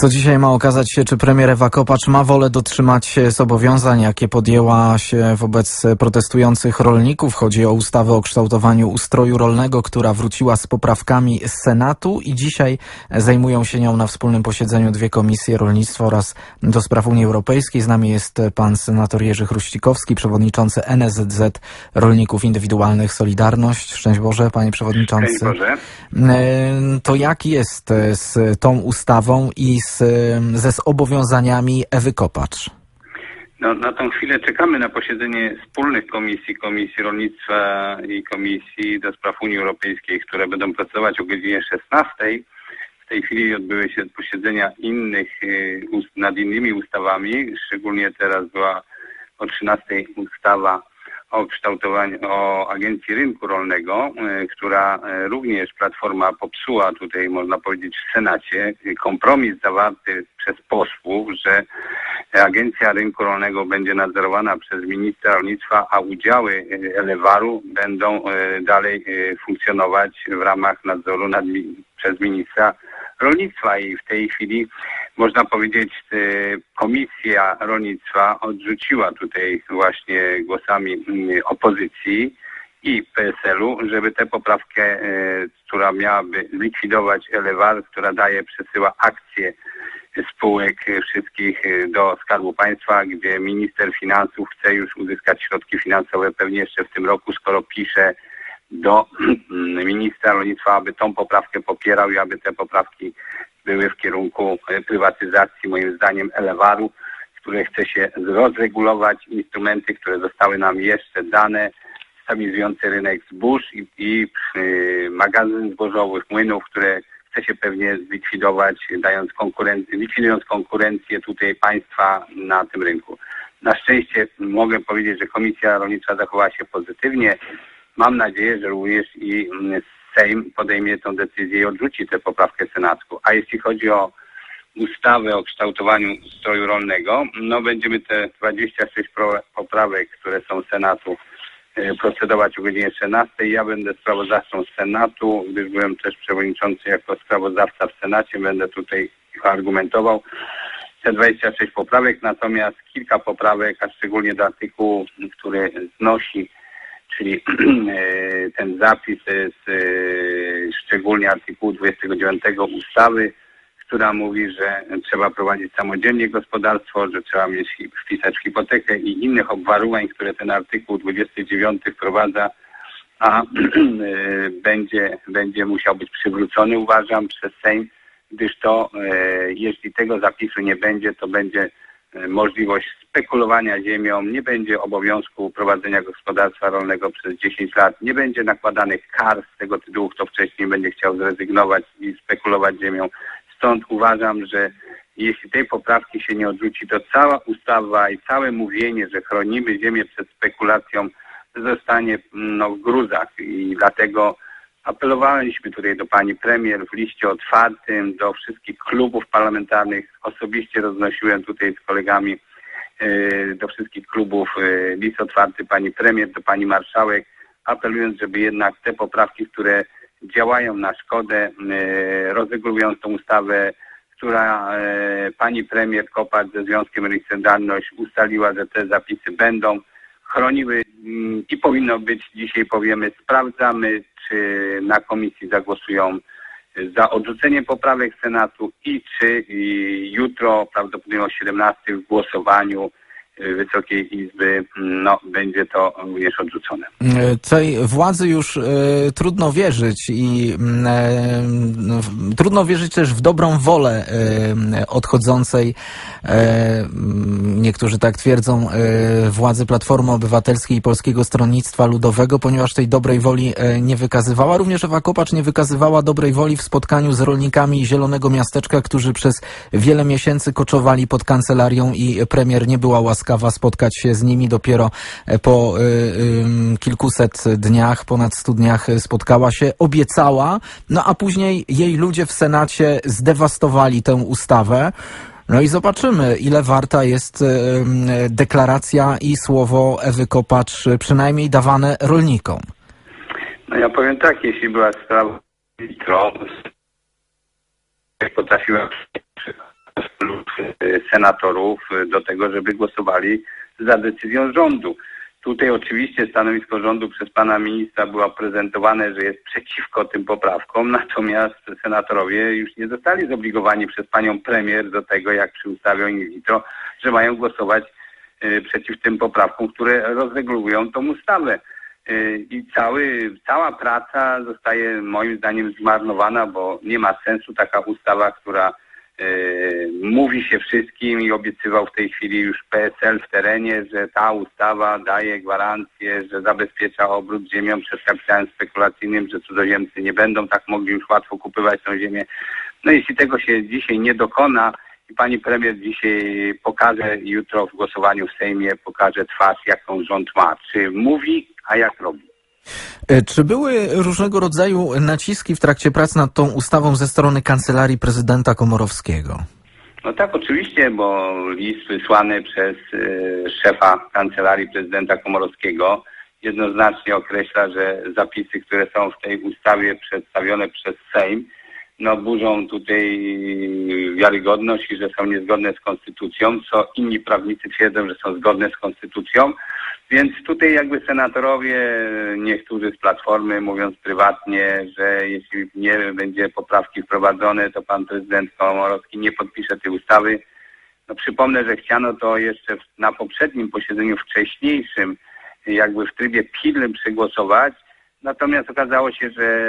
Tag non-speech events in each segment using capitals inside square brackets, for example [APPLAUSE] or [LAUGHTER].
To dzisiaj ma okazać się, czy premier Ewa Kopacz ma wolę dotrzymać zobowiązań, jakie podjęła się wobec protestujących rolników. Chodzi o ustawę o kształtowaniu ustroju rolnego, która wróciła z poprawkami z Senatu i dzisiaj zajmują się nią na wspólnym posiedzeniu dwie komisje rolnictwa oraz do spraw Unii Europejskiej. Z nami jest pan senator Jerzy Chruścikowski, przewodniczący NSZZ Rolników Indywidualnych Solidarność. Szczęść Boże, panie przewodniczący. Szczęść Boże. To jak jest z tą ustawą i z, ze zobowiązaniami Ewy Kopacz? No, na tą chwilę czekamy na posiedzenie wspólnych komisji, Komisji Rolnictwa i Komisji do Spraw Unii Europejskiej, które będą pracować o godzinie 16. W tej chwili odbyły się posiedzenia innych y, nad innymi ustawami, szczególnie teraz była o 13 ustawa o kształtowaniu, o Agencji Rynku Rolnego, y, która y, również Platforma popsuła tutaj, można powiedzieć, w Senacie. Kompromis zawarty przez posłów, że Agencja Rynku Rolnego będzie nadzorowana przez ministra rolnictwa, a udziały y, Elewaru będą dalej funkcjonować w ramach nadzoru nad, przez ministra rolnictwa i w tej chwili można powiedzieć Komisja Rolnictwa odrzuciła tutaj właśnie głosami mm, opozycji i PSL-u, żeby tę poprawkę, która miałaby likwidować Elewar, która daje, przesyła akcje spółek wszystkich do Skarbu Państwa, gdzie minister finansów chce już uzyskać środki finansowe pewnie jeszcze w tym roku, skoro pisze do [CLEARS THROAT] ministra rolnictwa, aby tą poprawkę popierał i aby te poprawki były w kierunku prywatyzacji, moim zdaniem, Elewaru, które chce się rozregulować, instrumenty, które zostały nam jeszcze dane, stabilizujący rynek zbóż i, i yy, magazyn zbożowych, młynów, które chce się pewnie zlikwidować, dając konkurencję, likwidując konkurencję tutaj państwa na tym rynku. Na szczęście mogę powiedzieć, że Komisja Rolnicza zachowała się pozytywnie. Mam nadzieję, że również i Sejm podejmie tę decyzję i odrzuci tę poprawkę senacką. A jeśli chodzi o ustawę o kształtowaniu ustroju rolnego, no będziemy te 26 poprawek, które są Senatu, procedować o godzinie 13. Ja będę sprawozdawcą Senatu, gdyż byłem też przewodniczący jako sprawozdawca w Senacie, będę tutaj argumentował. Te 26 poprawek, natomiast kilka poprawek, a szczególnie do artykułu, który znosi czyli [CLEARS THROAT] ten zapis z szczególnie artykułu 29 ustawy, która mówi, że trzeba prowadzić samodzielnie gospodarstwo, że trzeba mieć wpisać hipotekę i innych obwarowań, które ten artykuł 29 wprowadza, a [CLEARS THROAT] będzie, będzie musiał być przywrócony, uważam, przez Sejm, gdyż to, jeśli tego zapisu nie będzie, to będzie możliwość spekulowania ziemią, nie będzie obowiązku prowadzenia gospodarstwa rolnego przez 10 lat, nie będzie nakładanych kar z tego tytułu, kto wcześniej będzie chciał zrezygnować i spekulować ziemią. Stąd uważam, że jeśli tej poprawki się nie odrzuci, to cała ustawa i całe mówienie, że chronimy ziemię przed spekulacją, zostanie no, w gruzach i dlatego apelowaliśmy tutaj do pani premier w liście otwartym, do wszystkich klubów parlamentarnych. Osobiście roznosiłem tutaj z kolegami do wszystkich klubów list otwarty pani premier, do pani marszałek, apelując, żeby jednak te poprawki, które działają na szkodę, rozregulując tą ustawę, która pani premier Kopacz ze Związkiem Solidarność ustaliła, że te zapisy będą chroniły i powinno być, dzisiaj powiemy, sprawdzamy, czy na komisji zagłosują za odrzuceniem poprawek Senatu i czy jutro, prawdopodobnie o 17 w głosowaniu Wysokiej Izby, no, będzie to również odrzucone. Tej władzy już e, trudno wierzyć i e, trudno wierzyć też w dobrą wolę e, odchodzącej, niektórzy tak twierdzą, władzy Platformy Obywatelskiej i Polskiego Stronnictwa Ludowego, ponieważ tej dobrej woli nie wykazywała. Również Ewa Kopacz nie wykazywała dobrej woli w spotkaniu z rolnikami Zielonego Miasteczka, którzy przez wiele miesięcy koczowali pod kancelarią i premier nie była łaskawa łaskawa spotkać się z nimi. Dopiero po y, y, kilkuset dniach, ponad stu dniach spotkała się, obiecała, no a później jej ludzie w Senacie zdewastowali tę ustawę. No i zobaczymy, ile warta jest deklaracja i słowo Ewy Kopacz, przynajmniej dawane rolnikom. No ja powiem tak, jeśli była sprawa potrafiła y, senatorów y, do tego, żeby głosowali za decyzją rządu. Tutaj oczywiście stanowisko rządu przez pana ministra było prezentowane, że jest przeciwko tym poprawkom, natomiast senatorowie już nie zostali zobligowani przez panią premier do tego, jak przy ustawie o in vitro, że mają głosować y, przeciw tym poprawkom, które rozregulują tą ustawę. I cały, cała praca zostaje moim zdaniem zmarnowana, bo nie ma sensu taka ustawa, która mówi się wszystkim i obiecywał w tej chwili już PSL w terenie, że ta ustawa daje gwarancję, że zabezpiecza obrót ziemią przed kapitałem spekulacyjnym, że cudzoziemcy nie będą tak mogli już łatwo kupywać tą ziemię. No jeśli tego się dzisiaj nie dokona i pani premier dzisiaj pokaże jutro w głosowaniu w Sejmie, pokaże twarz, jaką rząd ma. Czy mówi, a jak robi. E, Czy były różnego rodzaju naciski w trakcie prac nad tą ustawą ze strony kancelarii prezydenta Komorowskiego? No tak, oczywiście, bo list wysłany przez y, szefa kancelarii prezydenta Komorowskiego jednoznacznie określa, że zapisy, które są w tej ustawie przedstawione przez Sejm, no burzą tutaj wiarygodność i że są niezgodne z konstytucją, co inni prawnicy twierdzą, że są zgodne z konstytucją. Więc tutaj jakby senatorowie, niektórzy z Platformy mówiąc prywatnie, że jeśli nie będzie poprawki wprowadzone, to pan prezydent Komorowski nie podpisze tej ustawy. No przypomnę, że chciano to jeszcze na poprzednim posiedzeniu wcześniejszym, jakby w trybie pilnym przegłosować, natomiast okazało się, że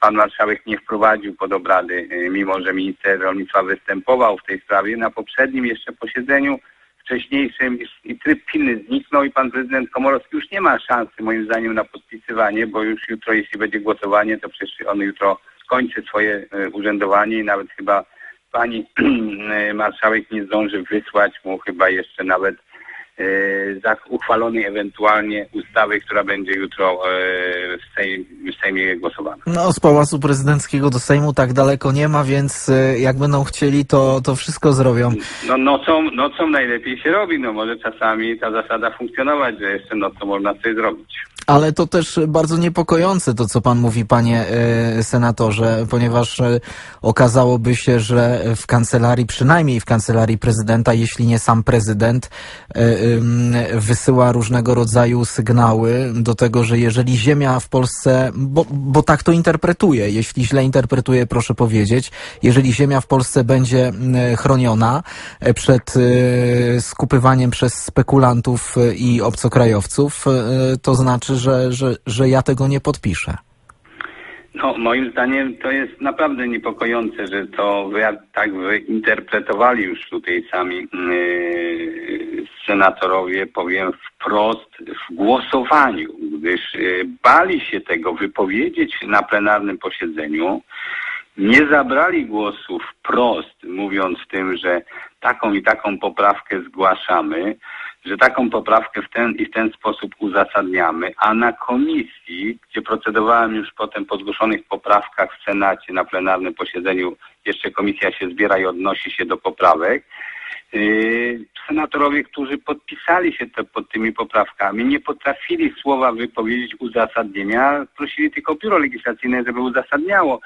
pan marszałek nie wprowadził pod obrady, y, mimo że minister rolnictwa występował w tej sprawie. Na poprzednim jeszcze posiedzeniu wcześniejszym i- tryb pilny zniknął i pan prezydent Komorowski już nie ma szansy moim zdaniem na podpisywanie, bo już jutro, jeśli będzie głosowanie, to przecież on jutro kończy swoje e, urzędowanie i nawet chyba pani [CLEARS THROAT] e, marszałek nie zdąży wysłać mu chyba jeszcze nawet uchwalonej ewentualnie ustawy, która będzie jutro e, w, Sejm, w Sejmie głosowana. No, z Pałacu Prezydenckiego do Sejmu tak daleko nie ma, więc e, jak będą chcieli, to, to wszystko zrobią. No nocą, nocą najlepiej się robi, no może czasami ta zasada funkcjonować, że jeszcze nocą można coś zrobić. Ale to też bardzo niepokojące to, co pan mówi, panie e, senatorze, ponieważ e, okazałoby się, że w kancelarii, przynajmniej w kancelarii prezydenta, jeśli nie sam prezydent, e, wysyła różnego rodzaju sygnały do tego, że jeżeli ziemia w Polsce, bo, bo tak to interpretuje, jeśli źle interpretuje, proszę powiedzieć, jeżeli ziemia w Polsce będzie chroniona przed skupywaniem przez spekulantów i obcokrajowców, to znaczy, że, że, że ja tego nie podpiszę. No, moim zdaniem to jest naprawdę niepokojące, że to tak wyinterpretowali już tutaj sami yy, senatorowie, powiem wprost, w głosowaniu, gdyż yy, bali się tego wypowiedzieć na plenarnym posiedzeniu, nie zabrali głosu wprost, mówiąc tym, że taką i taką poprawkę zgłaszamy, że taką poprawkę w ten i w ten sposób uzasadniamy, a na komisji, gdzie procedowałem już potem po zgłoszonych poprawkach w Senacie na plenarnym posiedzeniu, jeszcze komisja się zbiera i odnosi się do poprawek, yy, senatorowie, którzy podpisali się te, pod tymi poprawkami, nie potrafili słowa wypowiedzieć uzasadnienia, prosili tylko biuro legislacyjne, żeby uzasadniało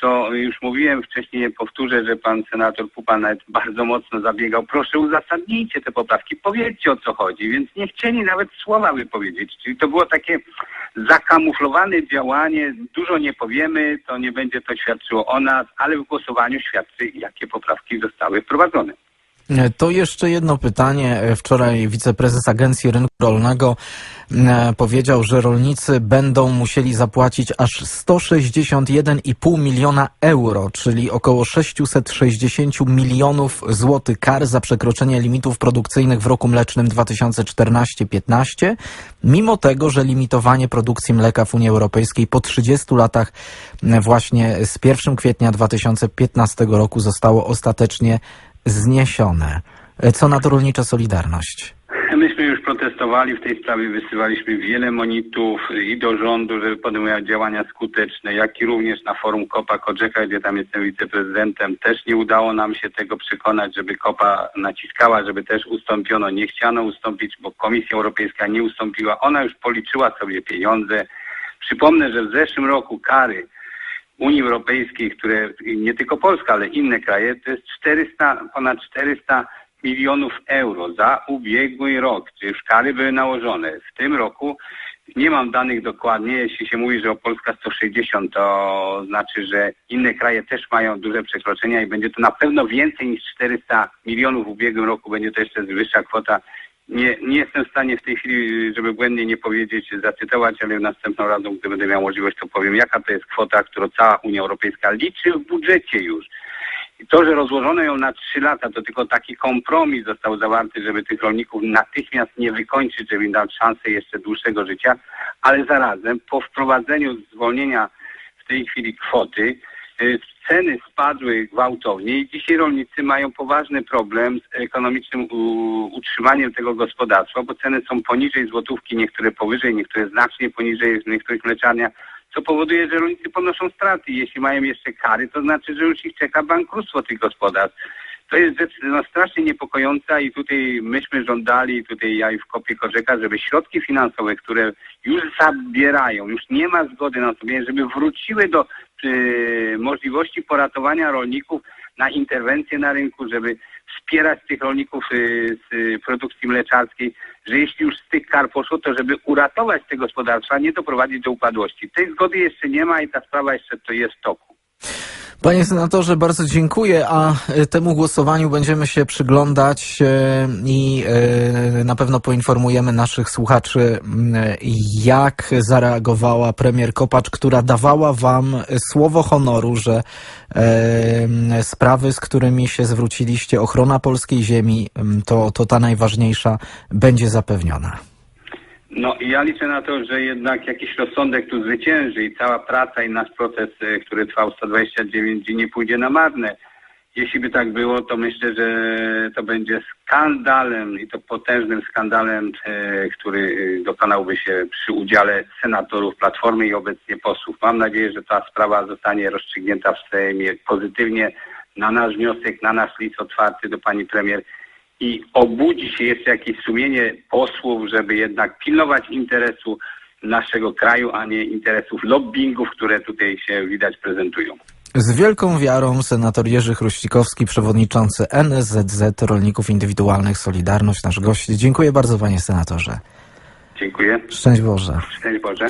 co już mówiłem wcześniej, nie powtórzę, że pan senator Pupa nawet bardzo mocno zabiegał. Proszę uzasadnijcie te poprawki, powiedzcie o co chodzi, więc nie chcieli nawet słowa wypowiedzieć. Czyli to było takie zakamuflowane działanie, dużo nie powiemy, to nie będzie to świadczyło o nas, ale w głosowaniu świadczy, jakie poprawki zostały wprowadzone. To jeszcze jedno pytanie. Wczoraj wiceprezes Agencji Rynku Rolnego e, powiedział, że rolnicy będą musieli zapłacić aż 161,5 miliona euro, czyli około 660 milionów złotych kar za przekroczenie limitów produkcyjnych w roku mlecznym 2014-15, mimo tego, że limitowanie produkcji mleka w Unii Europejskiej po 30 latach e, właśnie z 1 kwietnia 2015 roku zostało ostatecznie zniesione. E, Co na to rolnicza Solidarność? Myśmy już protestowali w tej sprawie, wysyłaliśmy wiele monitów i do rządu, żeby podejmował działania skuteczne, jak i również na forum Kopa Kodrzeka, gdzie tam jestem wiceprezydentem. Też nie udało nam się tego przekonać, żeby Kopa naciskała, żeby też ustąpiono. Nie chciano ustąpić, bo Komisja Europejska nie ustąpiła. Ona już policzyła sobie pieniądze. Przypomnę, że w zeszłym roku kary Unii Europejskiej, które nie tylko Polska, ale inne kraje, to jest 400, ponad 400 milionów euro za ubiegły rok, czy już kary były nałożone. W tym roku nie mam danych dokładnie, jeśli się mówi, że o Polska 160, to znaczy, że inne kraje też mają duże przekroczenia i będzie to na pewno więcej niż 400 milionów w ubiegłym roku, będzie to jeszcze wyższa kwota. Nie, nie jestem w stanie w tej chwili, żeby błędnie nie powiedzieć, zacytować, ale następną razą, gdy będę miał możliwość, to powiem, jaka to jest kwota, którą cała Unia Europejska liczy w budżecie już. I to, że rozłożono ją na trzy lata, to tylko taki kompromis został zawarty, żeby tych rolników natychmiast nie wykończyć, żeby im dać szansę jeszcze dłuższego życia, ale zarazem po wprowadzeniu zwolnienia w tej chwili kwoty, ceny spadły gwałtownie i dzisiaj rolnicy mają poważny problem z ekonomicznym utrzymaniem tego gospodarstwa, bo ceny są poniżej złotówki, niektóre powyżej, niektóre znacznie poniżej w niektórych mleczarniach, co powoduje, że rolnicy ponoszą straty. Jeśli mają jeszcze kary, to znaczy, że już ich czeka bankructwo tych gospodarstw. To jest rzecz no, strasznie niepokojąca i tutaj myśmy żądali, tutaj ja i w kopie Korzeka, żeby środki finansowe, które już zabierają, już nie ma zgody na to, żeby wróciły do możliwości poratowania rolników na interwencję na rynku, żeby wspierać tych rolników e, z produkcji mleczarskiej, że jeśli już z tych kar poszło, to żeby uratować te gospodarstwa, nie doprowadzić do upadłości. Tej zgody jeszcze nie ma i ta sprawa jeszcze to jest w toku. Panie senatorze, bardzo dziękuję, a e, temu głosowaniu będziemy się przyglądać e, i e, na pewno poinformujemy naszych słuchaczy, jak zareagowała premier Kopacz, która dawała wam słowo honoru, że sprawy, z którymi się zwróciliście, ochrona polskiej ziemi, to, to ta najważniejsza, będzie zapewniona. No i ja liczę na to, że jednak jakiś rozsądek tu zwycięży i cała praca i nasz proces, e, który trwał 129 dni, nie pójdzie na marne. Jeśli by tak było, to myślę, że to będzie skandalem i to potężnym skandalem, e, który e, dokonałby się przy udziale senatorów Platformy i obecnie posłów. Mam nadzieję, że ta sprawa zostanie rozstrzygnięta w Sejmie pozytywnie na nasz wniosek, na nasz list otwarty do pani premier i obudzi się jeszcze jakieś sumienie posłów, żeby jednak pilnować interesu naszego kraju, a nie interesów lobbyingów, które tutaj się widać prezentują. Z wielką wiarą senator Jerzy Chruścikowski, przewodniczący NSZZ Rolników Indywidualnych Solidarność, nasz gość. Dziękuję bardzo panie senatorze. Dziękuję. Szczęść Boże. Szczęść Boże.